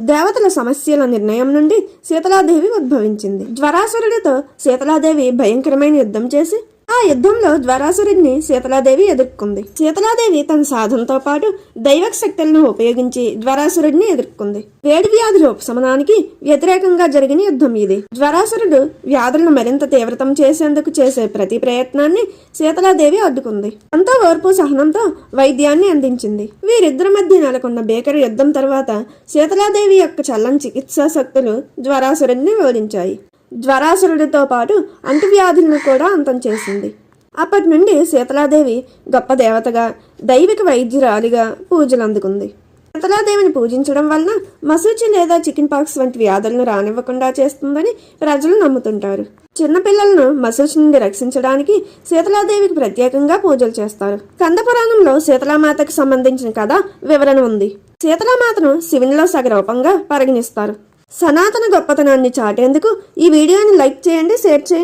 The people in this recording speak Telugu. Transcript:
దేవతల సమస్యల నిర్ణయం నుండి సీతలాదేవి ఉద్భవించింది. జ్వరాసురుడితో సీతలాదేవి భయంకరమైన యుద్ధం చేసి ఆ యుద్ధంలో జ్వరాసురుడిని సీతలాదేవి ఎదుర్కొంది. సీతలాదేవి తన సాధనతో పాటు దైవక శక్తులను ఉపయోగించి జ్వరాసురుడిని ఎదుర్కొంది. వేడి వ్యాధుల ఉపశమనానికి వ్యతిరేకంగా జరిగిన యుద్ధం ఇది. జ్వరాసురుడు వ్యాధులను మరింత తీవ్రతం చేసేందుకు చేసే ప్రతి ప్రయత్నాన్ని సీతలాదేవి అడ్డుకుంది. ఎంతో ఓర్పు సహనంతో వైద్యాన్ని అందించింది. వీరిద్దరి మధ్య నెలకొన్న భీకర యుద్ధం తర్వాత సీతలాదేవి యొక్క చల్లని చికిత్సా శక్తులు జ్వరాసురుడిని ఓడించాయి జ్వరాసురుడితో పాటు అంటువ్యాధులను కూడా అంతం చేసింది. అప్పటి నుండి సీతలాదేవి గొప్ప దేవతగా దైవిక వైద్యురాలిగా పూజలు అందుకుంది. సీతలాదేవిని పూజించడం వలన మసూచి లేదా చికెన్ పాక్స్ వంటి వ్యాధులను రానివ్వకుండా చేస్తుందని ప్రజలు నమ్ముతుంటారు. చిన్నపిల్లలను మసూచి నుండి రక్షించడానికి సీతలాదేవికి ప్రత్యేకంగా పూజలు చేస్తారు. కంద పురాణంలో సీతలామాతకు సంబంధించిన కథ వివరణ ఉంది. సీతలామాతను శివునిలో సగరూపంగా పరిగణిస్తారు. సనాతన గొప్పతనాన్ని చాటేందుకు ఈ వీడియోని లైక్ చేయండి షేర్ చేయండి.